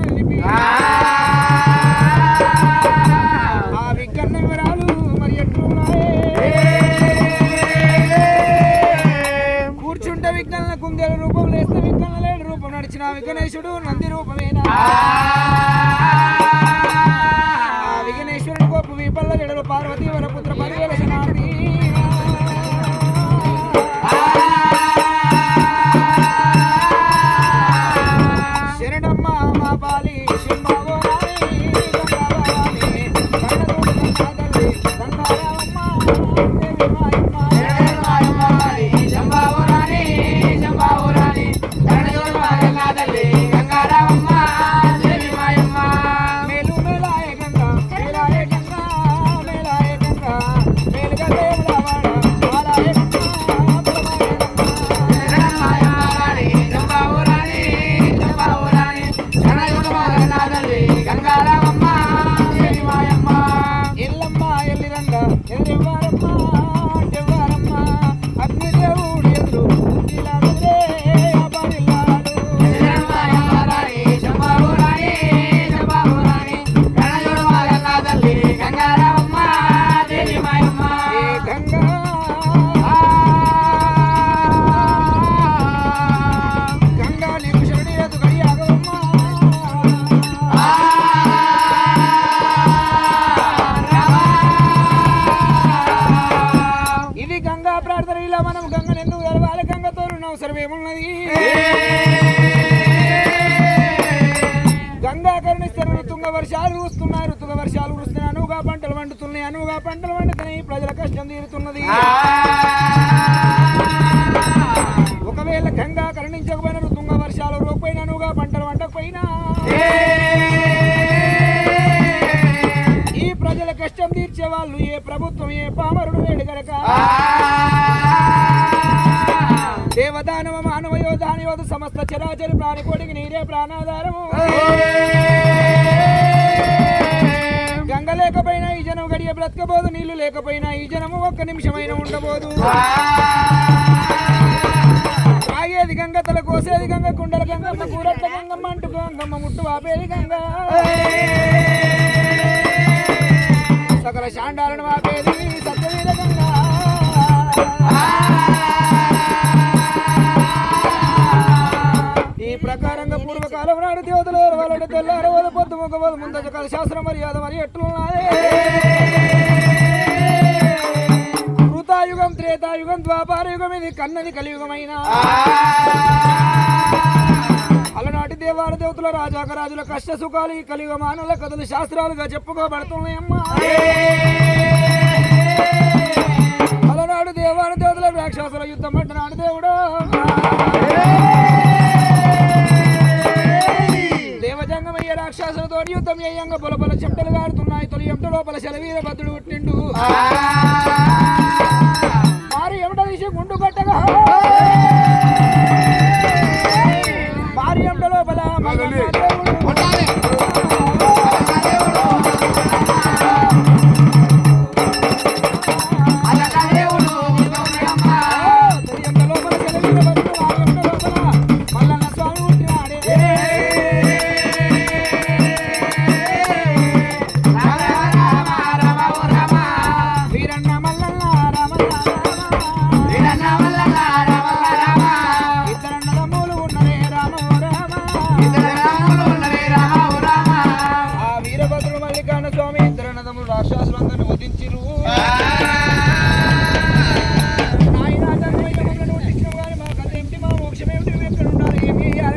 నిలిపి ఆ విగ్గన్న వివరాలు మరి ఎట్లున్నాయే కూర్చుంటే విజ్ఞాన కుందేలు రూపం లేస్తే విజ్ఞాన లేడు రూపం నడిచిన విఘ్నేశుడు నంది రూపమేనా? ప్రార్థన ఇలా మనం గంగ నిన్ను గెలవాలి గంగతో అవసరం ఏమున్నది? గంగా కరుణిస్తారు తుంగ వర్షాలు కురుస్తున్నాయి ఋతుగ వర్షాలు కురుస్తున్నాయి అనువుగా పంటలు వండుతున్నాయి అనువుగా పంటలు వండుతున్నాయి ప్రజల కష్టం తీరుతున్నది. ఒకవేళ గంగా కరుణించకపోయినా తుంగ వర్షాలు రోకపోయినా అనువుగా పంటలు వండకపోయినా. వాళ్ళు ఏ ప్రభుత్వం ఏ పామరుడు వేడు గనక. దేవదానవ మానవ యోధాన యోధ సమస్త చరాచరి ప్రాణికోటికి నీరే ప్రాణాధారము. గంగ లేకపోయినా ఈ జనం గడియ బ్రతకబోదు నీళ్ళు లేకపోయినా ఈ జనము ఒక్క నిమిషమైన ఉండబోదు. తాగేది గంగ తల కోసేది గంగ కుండల గంగమ్మ కూరట్ల గంగమ్మ అంటు గంగమ్మ ముట్టు వాపేది గంగ. సకల శాండాలను మాపేది సత్యమీద ఈ ప్రకారంగా పూర్వకాలం నాడు దేవతలు వాళ్ళ తెల్లారు వాళ్ళు పొద్దు ముగ్గబోదు ముందజ కాల శాస్త్ర మర్యాద మరి ఎట్లున్నాయి? కృతాయుగం త్రేతాయుగం ద్వాపారయుగం ఇది కన్నది కలియుగమైన. దేవాల దేవతల రాజాక రాజుల కష్ట సుఖాలు ఈ కలియుగ మానవుల కథలు శాస్త్రాలుగా చెప్పుకోబడుతున్నాయమ్మా. అలనాడు దేవాన దేవతల రాక్షసుల యుద్ధం అంటున్నాడు దేవుడు. దేవజంగమయ్య రాక్షసులతో యుద్ధం చేయంగా బొలబల చెమటలు గారుతున్నాయి తొలి ఎంట లోపల శలవీర భద్రుడు పుట్టిండు. మారి ఎమట తీసి గుండు కట్టగా. లోపల మల్లన్న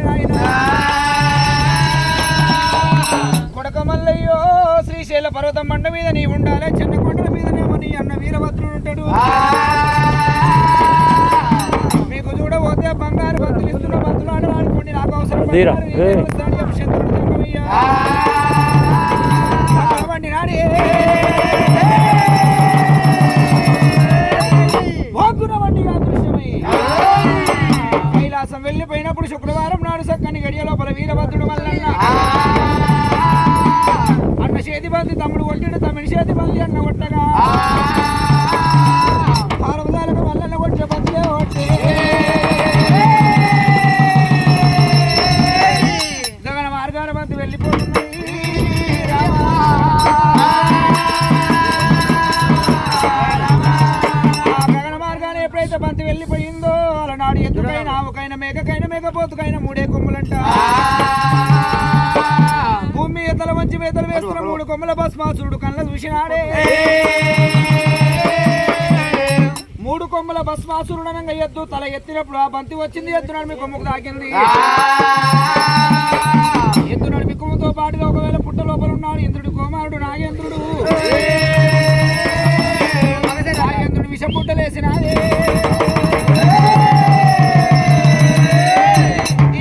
నాయనా? కొడక మల్లయ్యో శ్రీశైల పర్వతం మండ మీద నీ ఉండాలి చిన్న కొండల మీదనేమో నీ అన్న వీరభద్రుడు ఉంటాడు. మీకు చూడబోతే బంగారు భక్తులు ఇస్తున్న భక్తులు ఆడవాడుకోండి నాకు అవసరం. కైలాసం వెళ్ళిపోయినప్పుడు శుక్రవారం నాడు సక్కని గడియ లోపల వీరభద్రుడు మల్లన్న అన్న చేతి బంది తమ్ముడు కొట్టిడు తమ్ముడి చేతి బంది అన్న కొట్టగా భస్మాసురుడు కళ్ళ చూసినాడే మూడు కొమ్మల భస్మాసురుడు అనగా ఎద్దు. తల ఎత్తినప్పుడు ఆ బంతి వచ్చింది. ఎద్దు నడిమి కొమ్ముకు తాకింది. ఎద్దు నడిమి కొమ్ముతో పాటుగా ఒకవేళ పుట్ట లోపల ఉన్నాడు. ఇంద్రుడి కుమారుడు నాగేంద్రుడు. నాగేంద్రుడు విష పుట్టలేసినాడే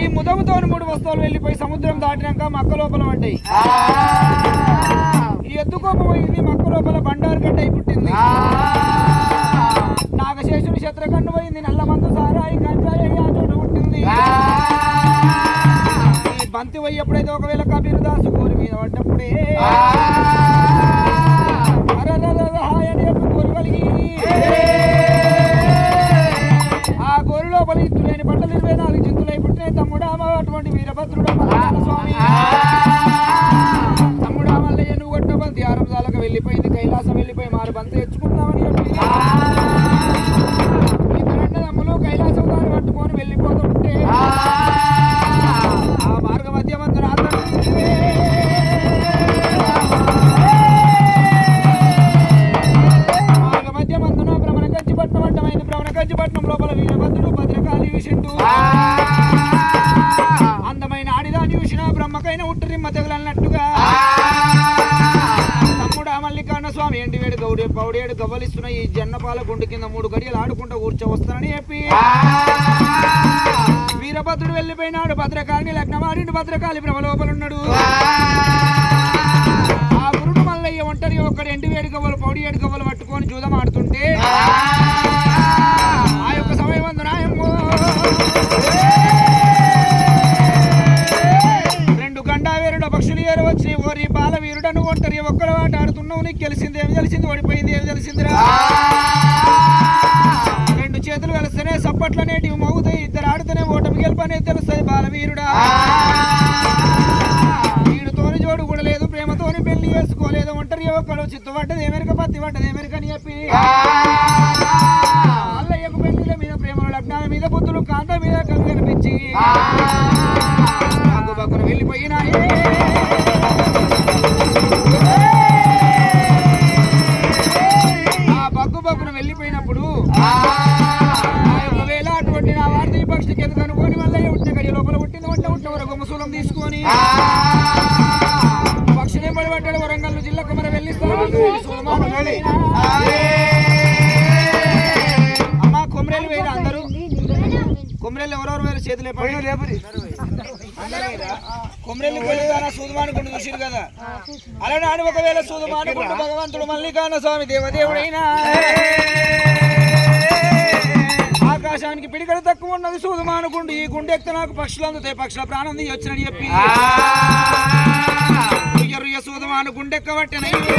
ఈ ముదముతో మూడు వస్తువులు వెళ్ళిపోయి సముద్రం దాటినాక మక్క లోపల పడ్డాయి. ఈ ఎద్దు కోపం మక్క లోపల బండారు గడ్డ అయి పుట్టింది. నాగశేషుని శత్రుకన్ను పోయింది. నల్లమందు సారాయి గంజాయి ఆ చోట పుట్టింది. ఈ బంతి పోయి ఎప్పుడైతే ఒకవేళ కబీర్ దాసు కోరి మీద పడ్డప్పుడే ఆడుకుంటూ కూర్చో వస్తానని చెప్పి వీరభద్రుడు వెళ్ళిపోయినాడు. భద్రకాళిని లగ్నమాడిండు భద్రకాళి భ్రమ లోపలున్నాడు ఆ గురుడు మల్లయ్య ఒంటరి ఒక్కడు ఎండి వేడు గవ్వలు పౌడి ఏడు గవ్వలు పట్టుకొని జూదం ఆడుతుంటే ఆ! యొక్క సమయం అందు నాయమ్మో రెండు గండా వీరుడు పక్షులు ఏరు వచ్చి ఓరి బాల వీరుడను ఒంటరి ఒక్కడు ఆట ఆడుతున్నావు నీకు తెలిసింది ఏమి తెలిసింది? ఓడిపోయింది ఏమి తెలిసిందిరా? చేతులు కలిస్తేనే సప్పట్ల నేటివి మోగుతాయి. ఇద్దరు ఆడితేనే ఓటమి గెలుపనే తెలుస్తుంది బాలవీరుడా. వీడితోని జోడు కూడా లేదు ప్రేమతోని పెళ్ళి చేసుకోలేదు. ఒంటరి ఒక్కడు చిత్తు పడ్డది ఎమెరిక పత్తి పడ్డది ఎమెరిక అని చెప్పి. అల్లయ్యకు పెళ్ళిల మీద ప్రేమల లగ్నాల మీద బుద్ధులు కాంత మీద కనిపించి. వెళ్ళిపోయినాయి. అందరూ కొమరేలు ఎవరెవరు వేరు? చేతులు కొమరేలు వెళ్ళిదానా సూదుమానుకుంటూ చూసిరు కదా. అలనాడు ఒకవేళ సూదుమానుకుంటూ భగవంతుడు మల్లికార్ణ స్వామి దేవదేవుడైనా. ఆకాశానికి పిడికడ తక్కువ ఉన్నది సూదుమానుకుండు ఈ గుండె ఎక్కితే నాకు పక్షులు అందుతాయి. పక్షుల ప్రాణం తీయొచ్చినని చెప్పి. రుయ్య రుయ్య సూదమాను గుండెక్కబట్టినయ్యో.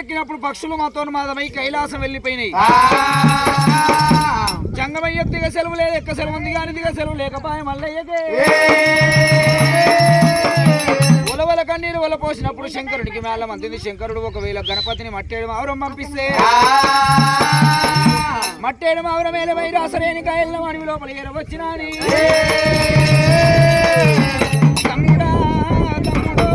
సూదు మానుగుండెక్కినప్పుడు పక్షులు మాతో మాదమై కైలాసం వెళ్ళిపోయినాయి. జంగమయ్య దిగ సెలవు లేదు ఎక్క సెలవు ఉంది కానీ దిగ సెలవు లేకపోయే మల్లయ్యకే. ఉలవల కన్నీరు వల పోసినప్పుడు శంకరుడికి మేళ మందింది శంకరుడు ఒకవేళ గణపతిని మట్టేడు మావరం పంపిస్తే మట్టేడు మావరం వేల వైరు అసలేని కాయల అడవి లోపల ఎరవచ్చినాని తమ్ముడా తమ్ముడో.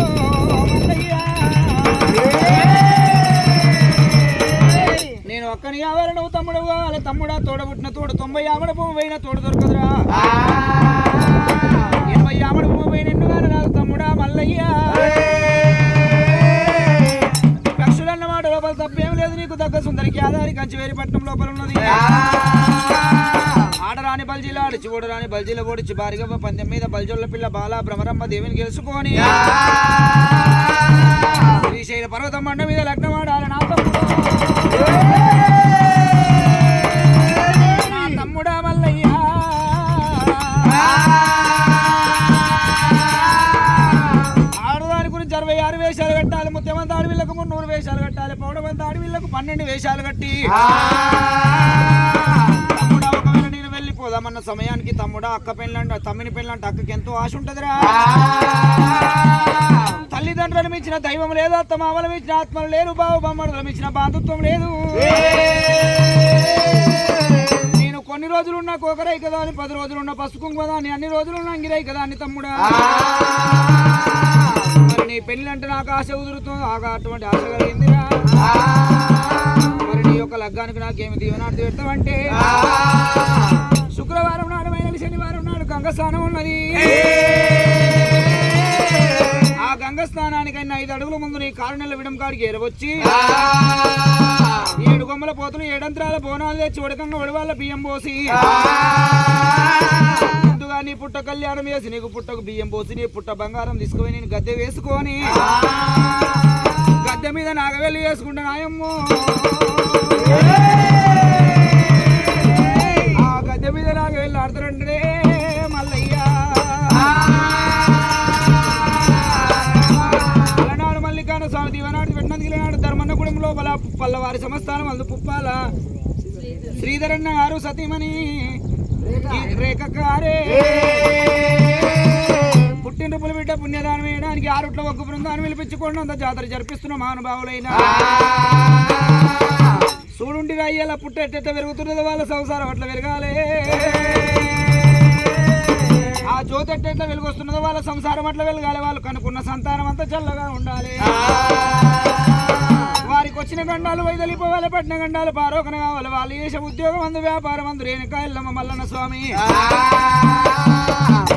ఒక్కని కావాలి నువ్వు తమ్ముడు కావాలి. తమ్ముడా తోడబుట్టిన తోడు. తొంభై ఆమడ భూమి పోయిన తోడు దొరకదురా. ఎనభై ఆమడ భూమి పోయిన ఎన్నుగాను నాకు తమ్ముడా మల్లయ్య. పక్షులన్న మాట లోపల తప్పేం లేదు నీకు. దగ్గర సుందరికి ఆధారి కంచివేరి పట్నం లోపల ఉన్నది. ఆడరాని బల్జీల ఆడిచి ఓడరాని బల్జీల ఓడిచి బారిగవ్వ పందెం మీద బల్జొల్ల పిల్ల బాల భ్రమరమ్మ దేవిని గెలుచుకొని శ్రీశైల పర్వతం మండ మీద లగ్నమాడాలి నా తమ్ముడు. ఆడవిళ్ళకు మున్నూరు వేషాలు కట్టాలి. పౌడమంత ఆడవిళ్ళకు పన్నెండు వేషాలు కట్టి. తమ్ముడా ఒకవేళ నేను వెళ్ళిపోదామన్న సమయానికి తమ్ముడా అక్క పెళ్ళంట తమ్మిని పెళ్ళంట అక్కకి ఎంతో ఆశ ఉంటదిరా. తల్లిదండ్రులను మించిన దైవం లేదు అత్త మామలు మించిన ఆత్మలు లేరు బావు బొమ్మడులు మించిన బాంధుత్వం లేదు. నేను కొన్ని రోజులు ఉన్న కోకరై కదా అని పది రోజులు ఉన్న అని అన్ని రోజులు ఉన్న అంగిరై కదా అని తమ్ముడా నీ పెళ్ళి అంటే నాకు ఆశ కుదురుతుంది. నాకు అటువంటి ఆశ కలిగిందిరా. మరి నీ యొక్క లగ్గానికి నాకేమి దీవనాడు పెడతావంటే శుక్రవారం నాడు మైనలి శనివారం నాడు గంగ స్నానం ఉన్నది. ఆ గంగ స్నానానికైనా ఐదు అడుగుల ముందు నీ కారు నెల విడం కాడికి ఎరవచ్చి ఏడు కొమ్మల పోతులు ఏడంత్రాల బోనాలు తెచ్చి ఉడకంగా ఉడవాళ్ళ బియ్యం పోసి ముందుగా నీ పుట్ట కళ్యాణం వేసి నీకు పుట్టకు బియ్యం పోసి నీ పుట్ట బంగారం తీసుకుని నేను గద్దె వేసుకొని గద్దె మీద నాగవేలు వేసుకుంటా నాయమ్మో. ఆ గద్దె మీద నాగవేళ్ళు ఆడుతారంటే మల్లయ్య. అలనాడు మల్లికాన స్వామి దీవనాడు పెట్టినందుకు నాడు ధర్మన్న లోపల పల్లవారి సంస్థానం అందు పుప్పాల. శ్రీధరన్న గారు సతీమణి. రేఖకారే. పుట్టినరుపుల బిడ్డ పుణ్యదానం వేయడానికి ఆరుట్ల ఒక్క బృందాన్ని పిలిపించుకోండి. అంత జాతర జరిపిస్తున్న మహానుభావులైన చూడుండి అయ్యేలా పుట్ట ఎట్టెట్ట పెరుగుతున్నది వాళ్ళ సంసారం అట్లా పెరగాలి. ఆ జ్యోతి ఎట్టెట్లా వెలుగొస్తున్నదో వాళ్ళ సంసారం అట్లా వెలగాలి. వాళ్ళు కనుక్కున్న సంతానం అంతా చల్లగా ఉండాలి. వచ్చిన గండాలు వైదలిపోవాలి పట్టిన గండాలు పారోకన కావాలి. వాళ్ళు చేసే ఉద్యోగం అందు వ్యాపారం అందు రేణుకా ఎల్లమ్మ మల్లన్న స్వామి.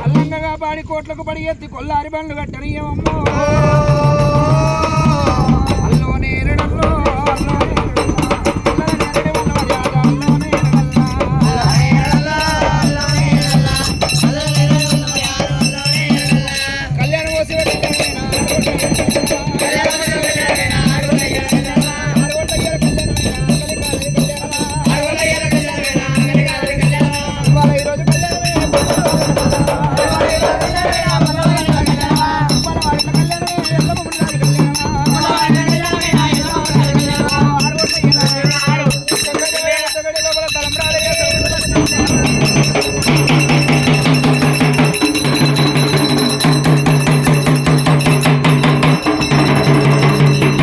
అల్లంగా పాడి కోట్లకు పడి ఎత్తి కొల్లారి బండ్లు కట్టనీయమమ్మో